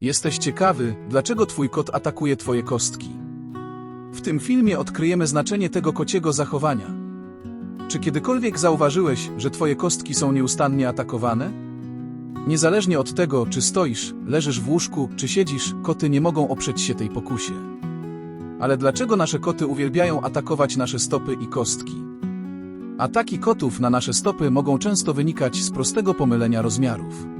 Jesteś ciekawy, dlaczego twój kot atakuje twoje kostki. W tym filmie odkryjemy znaczenie tego kociego zachowania. Czy kiedykolwiek zauważyłeś, że twoje kostki są nieustannie atakowane? Niezależnie od tego, czy stoisz, leżysz w łóżku, czy siedzisz, koty nie mogą oprzeć się tej pokusie. Ale dlaczego nasze koty uwielbiają atakować nasze stopy i kostki? Ataki kotów na nasze stopy mogą często wynikać z prostego pomylenia rozmiarów.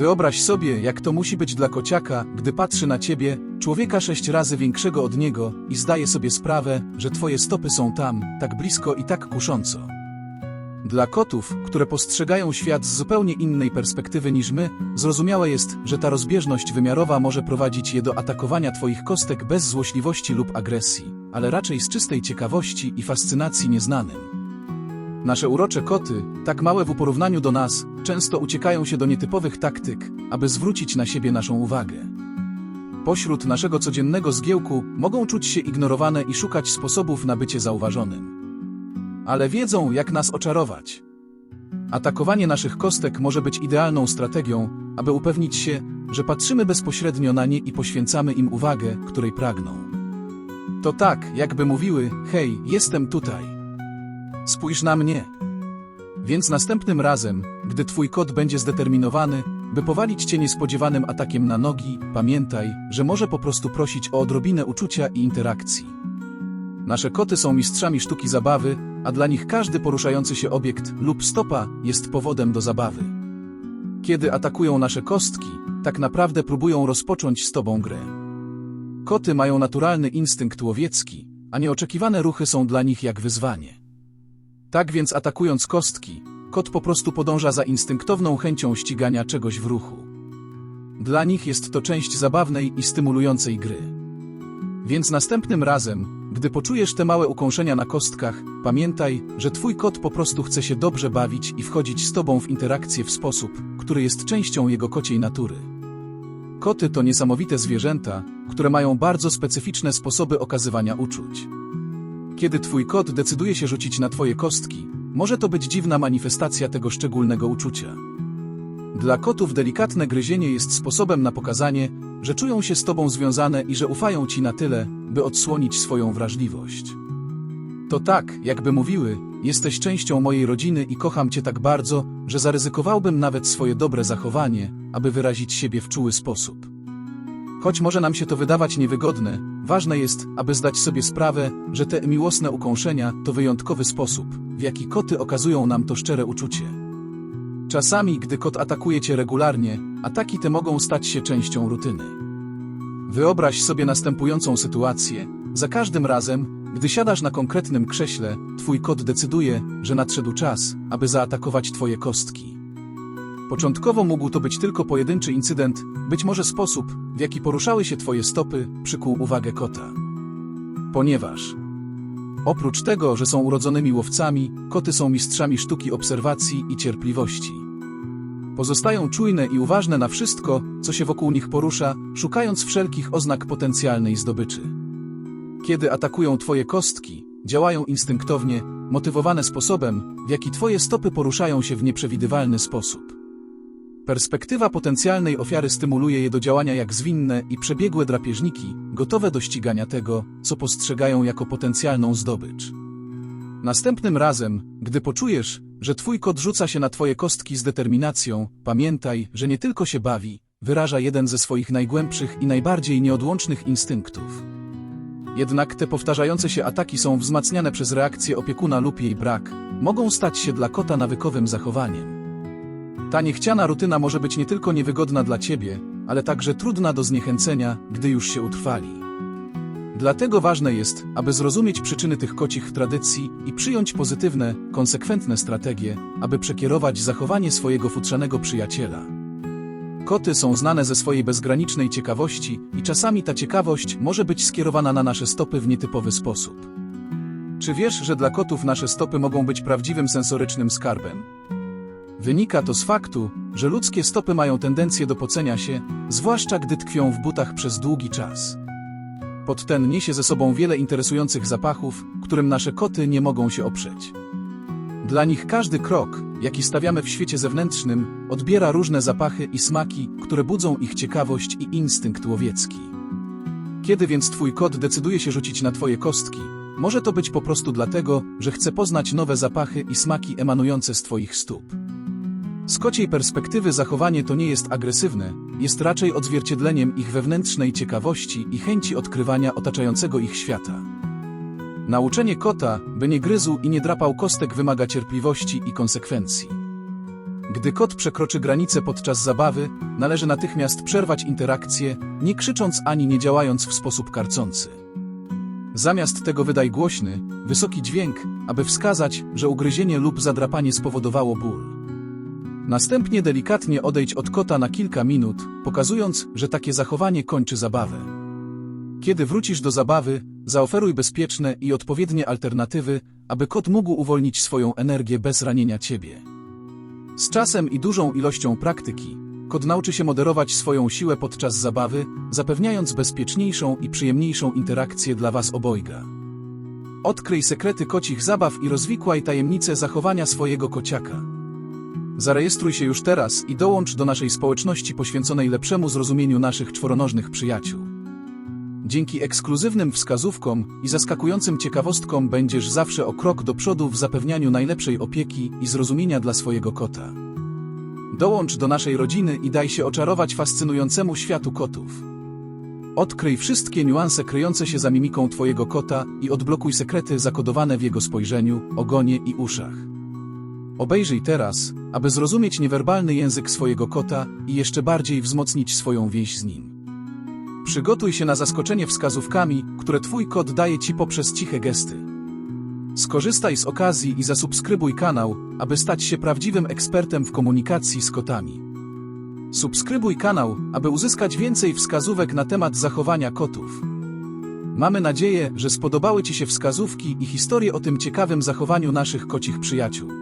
Wyobraź sobie, jak to musi być dla kociaka, gdy patrzy na ciebie, człowieka sześć razy większego od niego, i zdaje sobie sprawę, że twoje stopy są tam, tak blisko i tak kusząco. Dla kotów, które postrzegają świat z zupełnie innej perspektywy niż my, zrozumiałe jest, że ta rozbieżność wymiarowa może prowadzić je do atakowania twoich kostek bez złośliwości lub agresji, ale raczej z czystej ciekawości i fascynacji nieznanym. Nasze urocze koty, tak małe w porównaniu do nas, często uciekają się do nietypowych taktyk, aby zwrócić na siebie naszą uwagę. Pośród naszego codziennego zgiełku mogą czuć się ignorowane i szukać sposobów na bycie zauważonym. Ale wiedzą, jak nas oczarować. Atakowanie naszych kostek może być idealną strategią, aby upewnić się, że patrzymy bezpośrednio na nie i poświęcamy im uwagę, której pragną. To tak, jakby mówiły: Hej, jestem tutaj. Spójrz na mnie. Więc następnym razem, gdy twój kot będzie zdeterminowany, by powalić cię niespodziewanym atakiem na nogi, pamiętaj, że może po prostu prosić o odrobinę uczucia i interakcji. Nasze koty są mistrzami sztuki zabawy, a dla nich każdy poruszający się obiekt lub stopa jest powodem do zabawy. Kiedy atakują nasze kostki, tak naprawdę próbują rozpocząć z tobą grę. Koty mają naturalny instynkt łowiecki, a nieoczekiwane ruchy są dla nich jak wyzwanie. Tak więc atakując kostki, kot po prostu podąża za instynktowną chęcią ścigania czegoś w ruchu. Dla nich jest to część zabawnej i stymulującej gry. Więc następnym razem, gdy poczujesz te małe ukąszenia na kostkach, pamiętaj, że twój kot po prostu chce się dobrze bawić i wchodzić z tobą w interakcję w sposób, który jest częścią jego kociej natury. Koty to niesamowite zwierzęta, które mają bardzo specyficzne sposoby okazywania uczuć. Kiedy twój kot decyduje się rzucić na twoje kostki, może to być dziwna manifestacja tego szczególnego uczucia. Dla kotów delikatne gryzienie jest sposobem na pokazanie, że czują się z tobą związane i że ufają ci na tyle, by odsłonić swoją wrażliwość. To tak, jakby mówiły, jesteś częścią mojej rodziny i kocham cię tak bardzo, że zaryzykowałbym nawet swoje dobre zachowanie, aby wyrazić siebie w czuły sposób. Choć może nam się to wydawać niewygodne, ważne jest, aby zdać sobie sprawę, że te miłosne ukąszenia to wyjątkowy sposób, w jaki koty okazują nam to szczere uczucie. Czasami, gdy kot atakuje cię regularnie, ataki te mogą stać się częścią rutyny. Wyobraź sobie następującą sytuację. Za każdym razem, gdy siadasz na konkretnym krześle, twój kot decyduje, że nadszedł czas, aby zaatakować twoje kostki. Początkowo mógł to być tylko pojedynczy incydent, być może sposób, w jaki poruszały się twoje stopy, przykuł uwagę kota. Ponieważ oprócz tego, że są urodzonymi łowcami, koty są mistrzami sztuki obserwacji i cierpliwości. Pozostają czujne i uważne na wszystko, co się wokół nich porusza, szukając wszelkich oznak potencjalnej zdobyczy. Kiedy atakują twoje kostki, działają instynktownie, motywowane sposobem, w jaki twoje stopy poruszają się w nieprzewidywalny sposób. Perspektywa potencjalnej ofiary stymuluje je do działania jak zwinne i przebiegłe drapieżniki, gotowe do ścigania tego, co postrzegają jako potencjalną zdobycz. Następnym razem, gdy poczujesz, że twój kot rzuca się na twoje kostki z determinacją, pamiętaj, że nie tylko się bawi, wyraża jeden ze swoich najgłębszych i najbardziej nieodłącznych instynktów. Jednak te powtarzające się ataki są wzmacniane przez reakcję opiekuna lub jej brak, mogą stać się dla kota nawykowym zachowaniem. Ta niechciana rutyna może być nie tylko niewygodna dla ciebie, ale także trudna do zniechęcenia, gdy już się utrwali. Dlatego ważne jest, aby zrozumieć przyczyny tych kocich tradycji i przyjąć pozytywne, konsekwentne strategie, aby przekierować zachowanie swojego futrzanego przyjaciela. Koty są znane ze swojej bezgranicznej ciekawości i czasami ta ciekawość może być skierowana na nasze stopy w nietypowy sposób. Czy wiesz, że dla kotów nasze stopy mogą być prawdziwym sensorycznym skarbem? Wynika to z faktu, że ludzkie stopy mają tendencję do pocenia się, zwłaszcza gdy tkwią w butach przez długi czas. Pot ten niesie ze sobą wiele interesujących zapachów, którym nasze koty nie mogą się oprzeć. Dla nich każdy krok, jaki stawiamy w świecie zewnętrznym, odbiera różne zapachy i smaki, które budzą ich ciekawość i instynkt łowiecki. Kiedy więc twój kot decyduje się rzucić na twoje kostki, może to być po prostu dlatego, że chce poznać nowe zapachy i smaki emanujące z twoich stóp. Z kociej perspektywy zachowanie to nie jest agresywne, jest raczej odzwierciedleniem ich wewnętrznej ciekawości i chęci odkrywania otaczającego ich świata. Nauczenie kota, by nie gryzł i nie drapał kostek wymaga cierpliwości i konsekwencji. Gdy kot przekroczy granicę podczas zabawy, należy natychmiast przerwać interakcję, nie krzycząc ani nie działając w sposób karcący. Zamiast tego wydaj głośny, wysoki dźwięk, aby wskazać, że ugryzienie lub zadrapanie spowodowało ból. Następnie delikatnie odejdź od kota na kilka minut, pokazując, że takie zachowanie kończy zabawę. Kiedy wrócisz do zabawy, zaoferuj bezpieczne i odpowiednie alternatywy, aby kot mógł uwolnić swoją energię bez ranienia ciebie. Z czasem i dużą ilością praktyki, kot nauczy się moderować swoją siłę podczas zabawy, zapewniając bezpieczniejszą i przyjemniejszą interakcję dla was obojga. Odkryj sekrety kocich zabaw i rozwikłaj tajemnice zachowania swojego kociaka. Zarejestruj się już teraz i dołącz do naszej społeczności poświęconej lepszemu zrozumieniu naszych czworonożnych przyjaciół. Dzięki ekskluzywnym wskazówkom i zaskakującym ciekawostkom będziesz zawsze o krok do przodu w zapewnianiu najlepszej opieki i zrozumienia dla swojego kota. Dołącz do naszej rodziny i daj się oczarować fascynującemu światu kotów. Odkryj wszystkie niuanse kryjące się za mimiką Twojego kota i odblokuj sekrety zakodowane w jego spojrzeniu, ogonie i uszach. Obejrzyj teraz, aby zrozumieć niewerbalny język swojego kota i jeszcze bardziej wzmocnić swoją więź z nim. Przygotuj się na zaskoczenie wskazówkami, które Twój kot daje Ci poprzez ciche gesty. Skorzystaj z okazji i zasubskrybuj kanał, aby stać się prawdziwym ekspertem w komunikacji z kotami. Subskrybuj kanał, aby uzyskać więcej wskazówek na temat zachowania kotów. Mamy nadzieję, że spodobały Ci się wskazówki i historie o tym ciekawym zachowaniu naszych kocich przyjaciół.